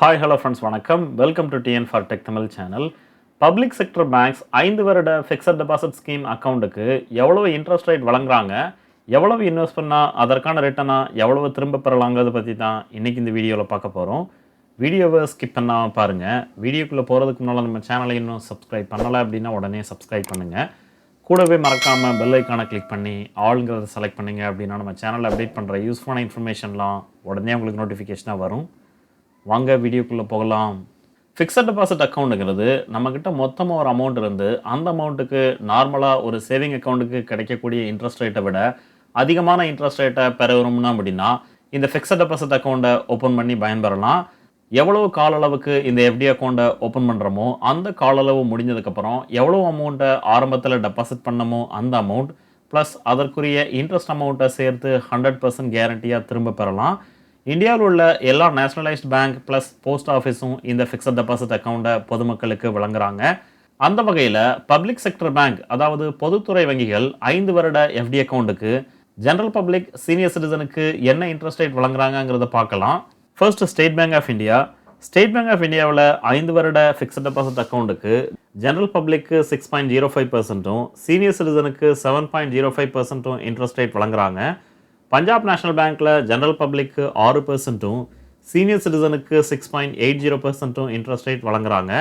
Hi hello friends வணக்கம். Welcome to TN for tech Tamil channel public sector banks ஐந்து வருட fixed deposit scheme அக்கௌண்ட்டுக்கு எவ்வளவு interest rate வழங்குறாங்க? எவ்வளவு இன்வெஸ்ட் பண்ணால் அதற்கான ரிட்டனாக எவ்வளவு திரும்ப பெறலாங்கிறத பற்றி தான் இன்றைக்கி இந்த வீடியோவில் பார்க்க போகிறோம் வீடியோவை ஸ்கிப் பண்ணாமல் பாருங்கள் வீடியோக்குள்ளே போகிறதுக்கு முன்னால் நம்ம சேனலை இன்னும் சப்ஸ்கிரைப் பண்ணலை அப்படின்னா உடனே சப்ஸ்கிரைப் பண்ணுங்கள் கூடவே மறக்காமல் பெல் ஐக்கானை கிளிக் பண்ணி ஆளுங்கிறத செலக்ட் பண்ணீங்க அப்படின்னா நம்ம சேனலில் அப்டேட் பண்ணுற யூஸ்ஃபுல்லான இன்ஃபர்மேஷன்லாம் உடனே உங்களுக்கு நோட்டிஃபிகேஷனாக வரும். வாங்க வீடியோக்குள்ளே போகலாம். ஃபிக்ஸட் டெபாசிட் அக்கௌண்ட்டுங்கிறது நம்மக்கிட்ட மொத்தமாக ஒரு அமௌண்ட் இருந்து அந்த அமௌண்ட்டுக்கு நார்மலாக ஒரு சேவிங் அக்கௌண்ட்டுக்கு கிடைக்கக்கூடிய இன்ட்ரெஸ்ட் ரேட்டை விட அதிகமான இன்ட்ரெஸ்ட் ரேட்டை பெற விரும்பணும் அப்படின்னா இந்த ஃபிக்ஸட் டெபாசிட் அக்கௌண்ட்டை ஓப்பன் பண்ணி பயன்பெறலாம். எவ்வளவு கால அளவுக்கு இந்த எஃப்டி அக்கௌண்ட்டை ஓப்பன் பண்ணுறோமோ அந்த கால அளவு முடிஞ்சதுக்கப்புறம் எவ்வளோ அமௌண்ட்டை ஆரம்பத்தில் டெபாசிட் பண்ணமோ அந்த அமௌண்ட் ப்ளஸ் அதற்குரிய இன்ட்ரெஸ்ட் அமௌண்ட்டை சேர்த்து ஹண்ட்ரட் பர்சன்ட் கேரண்டியாக திரும்ப பெறலாம். இந்தியாவில் உள்ள எல்லா நேஷனலைஸ்ட் பேங்க் ப்ளஸ் போஸ்ட் ஆஃபீஸும் இந்த ஃபிக்ஸட் டெபாசிட் அக்கௌண்ட்டை பொதுமக்களுக்கு வழங்குறாங்க. அந்த வகையில் பப்ளிக் செக்டர் பேங்க் அதாவது பொதுத்துறை வங்கிகள் ஐந்து வருட எஃப்டி அக்கௌண்ட்டுக்கு ஜென்ரல் பப்ளிக் சீனியர் சிட்டிசனுக்கு என்ன இன்ட்ரெஸ்ட் ரேட் வழங்குறாங்கங்கிறத பார்க்கலாம். First State Bank of India State Bank of இந்தியாவில் ஐந்து வருட ஃபிக்ஸட் டெபாசிட் அக்கௌண்ட்டுக்கு ஜென்ரல் பப்ளிக்கு சிக்ஸ் பாயிண்ட் ஜீரோ ஃபைவ் பர்சன்ட்டும் சீனியர் சிட்டிசனுக்கு செவன் பாயிண்ட் ஜீரோ ஃபைவ் பர்சன்ட்டும் இன்ட்ரெஸ்ட் ரேட் வழங்குறாங்க. பஞ்சாப் நேஷனல் பேங்க்கில் ஜென்ரல் பப்ளிக்கு ஆறு பர்சன்ட்டும் சீனியர் சிட்டிசனுக்கு சிக்ஸ் பாயிண்ட் எயிட் ஜீரோ பர்சன்ட்டும் இன்ட்ரெஸ்ட் ரேட் வழங்குறாங்க.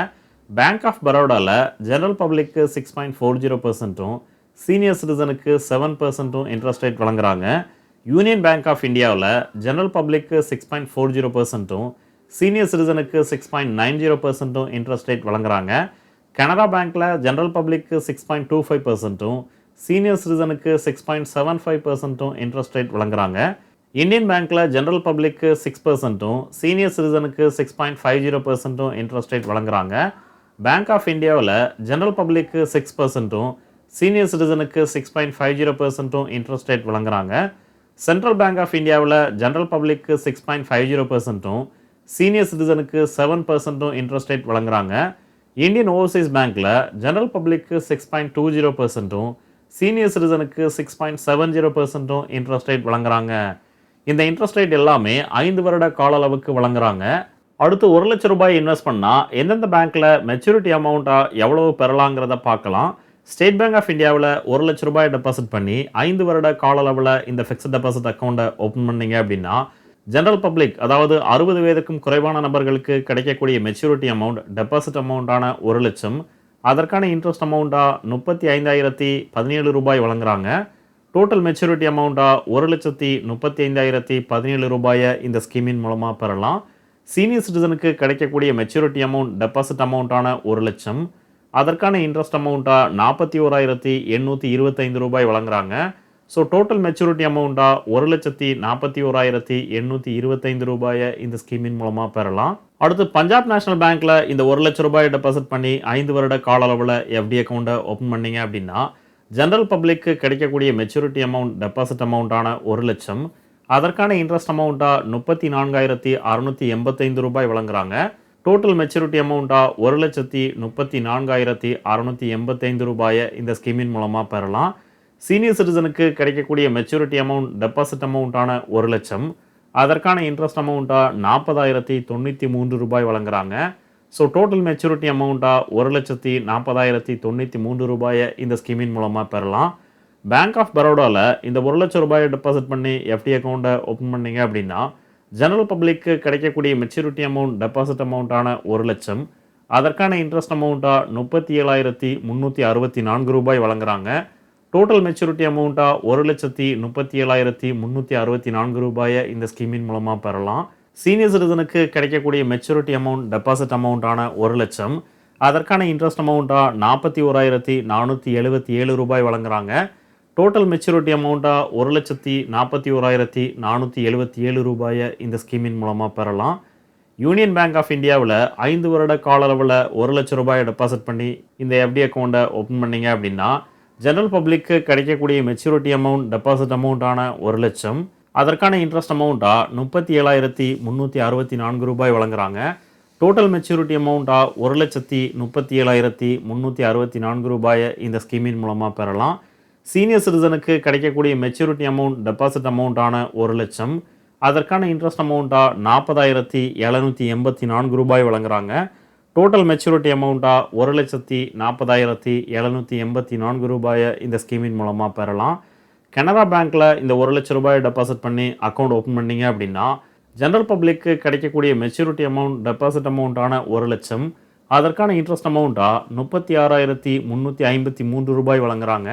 பேங்க் ஆஃப் பரோடாவில் ஜென்ரல் பப்ளிக்கு சிக்ஸ் பாயிண்ட் ஃபோர் ஜீரோ பர்சன்ட்டும் சீனியர் சிட்டிசனுக்கு செவன் பர்சன்ட்டும் இன்ட்ரெஸ்ட் ரேட் வழங்குறாங்க. யூனியன் பேங்க் ஆஃப் இந்தியாவில் ஜென்ரல் பப்ளிக்கு சிக்ஸ் பாயிண்ட் ஃபோர் ஜீரோ பர்சன்ட்டும் சீனியர் சிட்டிசனுக்கு சிக்ஸ் பாயிண்ட் நைன் ஜீரோ பர்சன்ட்டும் இன்ட்ரெஸ்ட் ரேட் வழங்குறாங்க. கனரா பேங்க்கில் ஜென்ரல் பப்ளிக்கு சிக்ஸ் பாயிண்ட் டூ ஃபைவ் பர்சன்ட்டும் சீனியர் சிட்டிசனுக்கு சிக்ஸ் பாயிண்ட் செவன் ஃபைவ் பர்சன்ட்டும் இன்ட்ரெஸ்ட் ரேட் வழங்குறாங்க. இந்தியன் பேங்க்கில் ஜென்ரல் பப்ளிக்கு சிக்ஸ் பர்சன்ட்டும் சீனியர் சிட்டிசனுக்கு சிக்ஸ் பாயிண்ட் ஃபைவ் ஜீரோ பர்சன்ட்டும் இன்ட்ரெஸ்ட் ரேட் வழங்குறாங்க. பேங்க் ஆஃப் இந்தியாவில் ஜென்ரல் பப்ளிக்கு சிக்ஸ் பர்சன்ட்டும் சீனியர் சிட்டிசனுக்கு சிக்ஸ் பாயிண்ட் ஃபைவ் ஜீரோ பர்சன்ட்டும் இன்ட்ரெஸ்ட் ரேட் வழங்குறாங்க. சென்ட்ரல் பேங்க் ஆஃப் இந்தியாவில் ஜென்ரல் பப்ளிக்கு சிக்ஸ் பாயிண்ட் ஃபைவ் ஜீரோ பர்சன்ட்டும் சீனியர் சிட்டிசனுக்கு செவன் பர்சன்ட்டும் இன்ட்ரெஸ்ட் ரேட் வழங்குறாங்க. இந்தியன் ஓவர்சீஸ் பேங்க்கில் ஜென்ரல் பப்ளிக்கு சிக்ஸ் பாயிண்ட் டூ ஜீரோ பர்சன்ட்டும் சீனியர் சிட்டிசனுக்கு சிக்ஸ் பாயிண்ட் செவன் ஜீரோ பர்சன்ட்டும் இன்ட்ரெஸ்ட் ரேட் வழங்குறாங்க. இந்த இன்ட்ரெஸ்ட் ரேட் எல்லாமே ஐந்து வருட கால அளவுக்கு வழங்குறாங்க. அடுத்து ஒரு லட்ச ரூபாய் இன்வெஸ்ட் பண்ணால் எந்தெந்த பேங்க்கில் மெச்சூரிட்டி அமௌண்ட்டாக எவ்வளவு பெறலாங்கிறத பார்க்கலாம். ஸ்டேட் பேங்க் ஆஃப் இந்தியாவில் ஒரு லட்ச ரூபாய் டெபாசிட் பண்ணி ஐந்து வருட கால அளவில் இந்த ஃபிக்ஸட் டெபாசிட் அக்கௌண்ட்டை ஓப்பன் பண்ணீங்க அப்படின்னா ஜென்ரல் பப்ளிக் அதாவது அறுபது வயதுக்கும் குறைவான நபர்களுக்கு கிடைக்கக்கூடிய மெச்சூரிட்டி அமௌண்ட் டெபாசிட் அமௌண்ட்டான ஒரு லட்சம் அதற்கான இன்ட்ரெஸ்ட் அமௌண்ட்டாக முப்பத்தி ஐந்தாயிரத்தி பதினேழு ரூபாய் வழங்குறாங்க. டோட்டல் மெச்சூரிட்டி அமௌண்ட்டாக ஒரு லட்சத்தி முப்பத்தி ஐந்தாயிரத்தி பதினேழு ரூபாயை இந்த ஸ்கீமின் மூலமாக பெறலாம். சீனியர் சிட்டிசனுக்கு கிடைக்கக்கூடிய மெச்சூரிட்டி அமௌண்ட் டெபாசிட் அமௌண்ட்டான ஒரு லட்சம். அதற்கான இன்ட்ரெஸ்ட் அமௌண்ட்டாக நாற்பத்தி ஓராயிரத்தி எண்ணூற்றி இருபத்தைந்து ரூபாய் வழங்குறாங்க. ஸோ டோட்டல் மெச்சூரிட்டி அமௌண்ட்டாக ஒரு லட்சத்தி நாற்பத்தி ஓராயிரத்தி எண்ணூற்றி இருபத்தைந்து ரூபாயை இந்த ஸ்கீமின் மூலமாக பெறலாம். அடுத்து பஞ்சாப் நேஷனல் பேங்க்கில் இந்த ஒரு லட்ச ரூபாய் டெபாசிட் பண்ணி ஐந்து வருட கால அளவில் எஃப்டி அக்கௌண்ட்டை ஓப்பன் பண்ணீங்க அப்படின்னா ஜென்ரல் பப்ளிக்கு கிடைக்கக்கூடிய மெச்சூரிட்டி அமௌண்ட் டெபாசிட் அமௌண்ட்டான ஒரு லட்சம். அதற்கான இன்ட்ரெஸ்ட் அமௌண்ட்டாக முப்பத்தி நான்காயிரத்தி அறுநூற்றி எண்பத்தைந்து ரூபாய் வழங்குறாங்க. டோட்டல் மெச்சூரிட்டி அமௌண்ட்டாக ஒரு லட்சத்தி முப்பத்தி நான்காயிரத்தி அறுநூற்றி எண்பத்தைந்து ரூபாயை இந்த ஸ்கீமின் மூலமாக பெறலாம். சீனியர் சிட்டிசனுக்கு கிடைக்கக்கூடிய மெச்சூரிட்டி அமௌண்ட் டெபாசிட் அமௌண்ட்டான ஒரு லட்சம். அதற்கான இன்ட்ரெஸ்ட் அமௌண்ட்டாக நாற்பதாயிரத்தி தொண்ணூற்றி மூன்று ரூபாய் வழங்குறாங்க. ஸோ டோட்டல் மெச்சூரிட்டி அமௌண்ட்டாக ஒரு லட்சத்தி நாற்பதாயிரத்தி தொண்ணூற்றி மூன்று ரூபாயை இந்த ஸ்கீமின் மூலமாக பெறலாம். பேங்க் ஆஃப் பரோடாவில் இந்த ஒரு லட்சம் ரூபாயை டெபாசிட் பண்ணி எஃப்டி அக்கௌண்ட்டை ஓப்பன் பண்ணீங்க அப்படின்னா ஜெனரல் பப்ளிக்கு கிடைக்கக்கூடிய மெச்சூரிட்டி அமௌண்ட் டெபாசிட் அமௌண்ட்டான ஒரு லட்சம். அதற்கான இன்ட்ரெஸ்ட் அமௌண்ட்டாக முப்பத்தி ஏழாயிரத்தி முந்நூற்றி அறுபத்தி நான்கு ரூபாய் வழங்குறாங்க. டோட்டல் மெச்சூரிட்டி அமௌண்ட்டாக ஒரு லட்சத்தி முப்பத்தி ஏழாயிரத்தி முந்நூற்றி அறுபத்தி நான்கு ரூபாயை இந்த ஸ்கீமின் மூலமாக பெறலாம். சீனியர் சிட்டிசனுக்கு கிடைக்கக்கூடிய மெச்சூரிட்டி அமௌண்ட் டெபாசிட் அமௌண்ட்டான ஒரு லட்சம். அதற்கான இன்ட்ரெஸ்ட் அமௌண்ட்டாக நாற்பத்தி ஓராயிரத்தி நானூற்றி எழுபத்தி ஏழு ரூபாய் வழங்குறாங்க. டோட்டல் மெச்சூரிட்டி அமௌண்ட்டாக ஒரு லட்சத்தி நாற்பத்தி ஓராயிரத்தி நானூற்றி எழுபத்தி ஏழு ரூபாயை இந்த ஸ்கீமின் மூலமாக பெறலாம். யூனியன் பேங்க் ஆஃப் இந்தியாவில் ஐந்து வருட கால அளவில் ஒரு லட்சம் ரூபாயை டெபாசிட் பண்ணி இந்த எஃப்டி அக்கௌண்ட்டை ஓப்பன் பண்ணிங்க அப்படின்னா ஜெனரல் பப்ளிக்கு கிடைக்கக்கூடிய மெச்சூரிட்டி அமௌண்ட் டெபாசிட் அமௌண்ட்டான ஒரு லட்சம். அதற்கான இன்ட்ரெஸ்ட் அமௌண்ட்டாக முப்பத்தி ஏழாயிரத்தி முந்நூற்றி அறுபத்தி நான்கு ரூபாய் வழங்குறாங்க. டோட்டல் மெச்சூரிட்டி அமௌண்ட்டாக ஒரு லட்சத்தி முப்பத்தி ஏழாயிரத்தி முந்நூற்றி அறுபத்தி நான்கு ரூபாயை இந்த ஸ்கீமின் மூலமாக பெறலாம். சீனியர் சிட்டிசனுக்கு கிடைக்கக்கூடிய மெச்சூரிட்டி அமௌண்ட் டெபாசிட் அமௌண்ட்டான ஒரு லட்சம். அதற்கான இன்ட்ரெஸ்ட் அமௌண்ட்டாக நாற்பதாயிரத்தி எழுநூற்றி எண்பத்தி நான்கு ரூபாய் வழங்குறாங்க. டோட்டல் மெச்சூரிட்டி அமௌண்ட்டாக ஒரு லட்சத்தி நாற்பதாயிரத்தி எழுநூற்றி எண்பத்தி நான்கு ரூபாயை இந்த ஸ்கீமின் மூலமாக பெறலாம். கனரா பேங்க்கில் இந்த ஒரு லட்ச ரூபாயை டெபாசிட் பண்ணி அக்கௌண்ட் ஓப்பன் பண்ணிங்க அப்படின்னா ஜென்ரல் பப்ளிக்கு கிடைக்கக்கூடிய மெச்சூரிட்டி அமௌண்ட் டெபாசிட் அமௌண்ட்டான ஒரு லட்சம் அதற்கான இன்ட்ரெஸ்ட் அமௌண்ட்டாக முப்பத்தி ஆறாயிரத்தி முந்நூற்றி ஐம்பத்தி மூன்று ரூபாய் வழங்குறாங்க.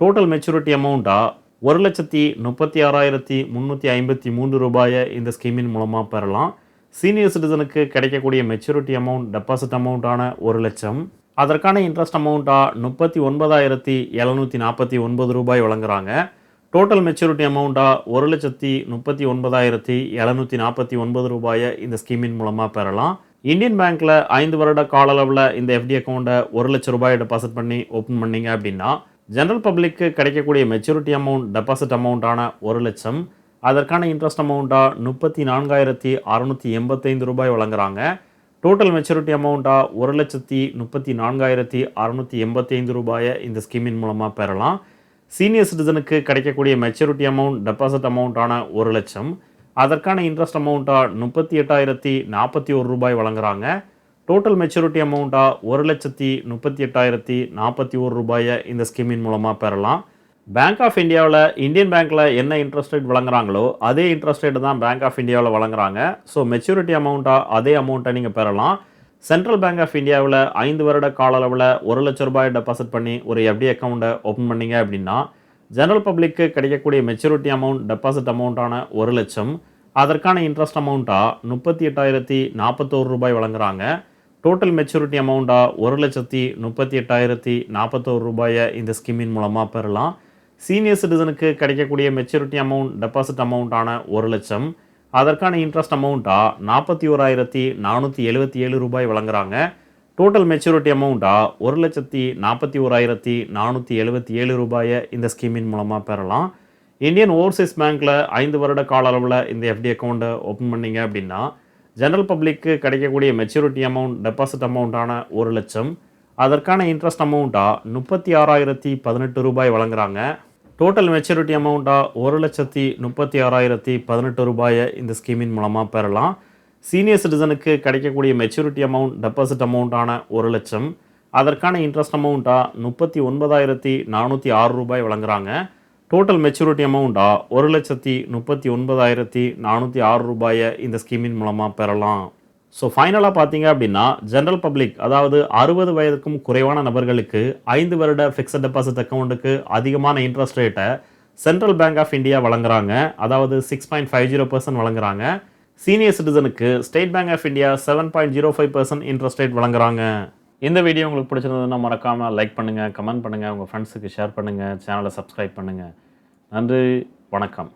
டோட்டல் மெச்சூரிட்டி அமௌண்ட்டாக ஒரு லட்சத்தி முப்பத்தி ஆறாயிரத்தி முந்நூற்றி ஐம்பத்தி மூன்று ரூபாயை இந்த ஸ்கீமின் மூலமாக பெறலாம். சீனியர் சிட்டிசனுக்கு கிடைக்கக்கூடிய மெச்சூரிட்டி அமௌண்ட் டெபாசிட் அமௌண்ட்டான ஒரு லட்சம். அதற்கான இன்ட்ரெஸ்ட் அமௌண்ட்டாக முப்பத்தி ஒன்பதாயிரத்தி எழுநூற்றி நாற்பத்தி ஒன்பது ரூபாய் வழங்குறாங்க. டோட்டல் மெச்சூரிட்டி அமௌண்ட்டாக ஒரு லட்சத்தி முப்பத்தி ஒன்பதாயிரத்தி எழுநூற்றி நாற்பத்தி ஒன்பது ரூபாயை இந்த ஸ்கீமின் மூலமாக பெறலாம். இந்தியன் பேங்க்கில் ஐந்து வருட கால அளவில் இந்த எஃப்டி அக்கௌண்ட்டை ஒரு லட்ச ரூபாய் டெபாசிட் பண்ணி ஓப்பன் பண்ணீங்க அப்படின்னா ஜென்ரல் பப்ளிக்கு கிடைக்கக்கூடிய மெச்சூரிட்டி அமௌண்ட் டெபாசிட் அமௌண்ட்டான ஒரு லட்சம். அதற்கான இன்ட்ரெஸ்ட் அமௌண்ட்டாக முப்பத்தி நான்காயிரத்தி அறநூற்றி எண்பத்தைந்து ரூபாய் வழங்குறாங்க. டோட்டல் மெச்சூரிட்டி அமௌண்ட்டாக ஒரு லட்சத்தி முப்பத்தி நான்காயிரத்தி அறநூற்றி எண்பத்தைந்து ரூபாயை இந்த ஸ்கீமின் மூலமாக பெறலாம். சீனியர் சிட்டிசனுக்கு கிடைக்கக்கூடிய மெச்சூரிட்டி அமௌண்ட் டெபாசிட் அமௌண்ட்டான ஒரு லட்சம். அதற்கான இன்ட்ரெஸ்ட் அமௌண்ட்டாக முப்பத்தி எட்டாயிரத்தி நாற்பத்தி ஒரு ரூபாய் வழங்குறாங்க. டோட்டல் மெச்சூரிட்டி அமௌண்ட்டாக ஒரு லட்சத்தி முப்பத்தி எட்டாயிரத்தி நாற்பத்தி ஒரு ரூபாயை இந்த ஸ்கீமின் மூலமாக பெறலாம். பேங்க் ஆஃப் இந்தியாவில் இந்தியன் பேங்க்கில் என்ன இன்ட்ரெஸ்ட் ரேட் வழங்குறாங்களோ அதே இன்ட்ரெஸ்ட் ரேட் தான் பேங்க் ஆஃப் இந்தியாவில் வழங்குறாங்க. ஸோ மெச்சூரிட்டி அமௌண்ட்டாக அதே அமௌண்ட்டை நீங்கள் பெறலாம். சென்ட்ரல் பேங்க் ஆஃப் இந்தியாவில் ஐந்து வருட கால அளவில் ஒரு லட்ச ரூபாய் டெபாசிட் பண்ணி ஒரு எஃப்டி அக்கௌண்ட்டை ஓப்பன் பண்ணீங்க அப்படின்னா ஜெனரல் பப்ளிக்கு கிடைக்கக்கூடிய மெச்சூரிட்டி அமௌண்ட் டெபாசிட் அமௌண்ட்டான ஒரு லட்சம். அதற்கான இன்ட்ரெஸ்ட் அமௌண்ட்டாக முப்பத்தி எட்டாயிரத்தி நாற்பத்தோரு ரூபாய் வழங்குறாங்க. டோட்டல் மெச்சூரிட்டி அமௌண்ட்டாக ஒரு லட்சத்தி முப்பத்தி எட்டாயிரத்தி நாற்பத்தோரு ரூபாயை இந்த ஸ்கீமின் மூலமாக பெறலாம். சீனியர் சிட்டிசனுக்கு கிடைக்கக்கூடிய மெச்சூரிட்டி அமௌண்ட் டெபாசிட் அமௌண்ட்டான ஒரு லட்சம். அதற்கான இன்ட்ரெஸ்ட் அமௌண்ட்டாக நாற்பத்தி ஓராயிரத்தி நானூற்றி எழுபத்தி ஏழு ரூபாய் வழங்குறாங்க. டோட்டல் மெச்சூரிட்டி அமௌண்ட்டாக ஒரு லட்சத்தி நாற்பத்தி ஓராயிரத்தி நானூற்றி எழுபத்தி ஏழு ரூபாயை இந்த ஸ்கீமின் மூலமாக பெறலாம். இந்தியன் ஓவர்சீஸ் பேங்க்கில் ஐந்து வருட கால அளவில் இந்த எஃப்டி அக்கௌண்ட்டை ஓப்பன் பண்ணீங்க அப்படின்னா ஜெனரல் பப்ளிக்கு கிடைக்கக்கூடிய மெச்சூரிட்டி அமௌண்ட் டெபாசிட் அமௌண்ட்டான ஒரு லட்சம். அதற்கான இன்ட்ரெஸ்ட் அமௌண்ட்டாக முப்பத்தி ஆறாயிரத்தி பதினெட்டு ரூபாய் வழங்குறாங்க. டோட்டல் மெச்சூரிட்டி அமௌண்ட்டாக ஒரு லட்சத்தி முப்பத்தி ஆறாயிரத்தி பதினெட்டு ரூபாயை இந்த ஸ்கீமின் மூலமாக பெறலாம். சீனியர் சிட்டிசனுக்கு கிடைக்கக்கூடிய மெச்சூரிட்டி அமௌண்ட் டெபாசிட் அமௌண்ட்டான ஒரு லட்சம். அதற்கான இன்ட்ரெஸ்ட் அமௌண்ட்டாக முப்பத்தி ஒன்பதாயிரத்தி நானூற்றி ஆறு ரூபாய் வழங்குறாங்க. டோட்டல் மெச்சூரிட்டி அமௌண்ட்டாக ஒரு லட்சத்தி முப்பத்தி ஒன்பதாயிரத்தி நானூற்றி ஆறு ரூபாயை இந்த ஸ்கீமின் மூலமாக பெறலாம். ஸோ ஃபைனலாக பார்த்தீங்க அப்படின்னா ஜென்ரல் பப்ளிக் அதாவது அறுபது வயதுக்கும் குறைவான நபர்களுக்கு ஐந்து வருட ஃபிக்ஸட் டெபாசிட் அக்கௌண்ட்டுக்கு அதிகமான இன்ட்ரெஸ்ட் ரேட்டை சென்ட்ரல் பேங்க் ஆஃப் இந்தியா வழங்குறாங்க. அதாவது six point five zero percent வழங்குறாங்க. Senior சிட்டிசனுக்கு state bank of India seven point zero five percent interest rate வழங்குறாங்க. இந்த வீடியோ உங்களுக்கு பிடிச்சிருந்ததுன்னா மறக்காமல் லைக் பண்ணுங்கள் கமெண்ட் பண்ணுங்கள் உங்கள் ஃப்ரெண்ட்ஸுக்கு ஷேர் பண்ணுங்கள் சேனலை சப்ஸ்கிரைப் பண்ணுங்கள் நன்றி வணக்கம்.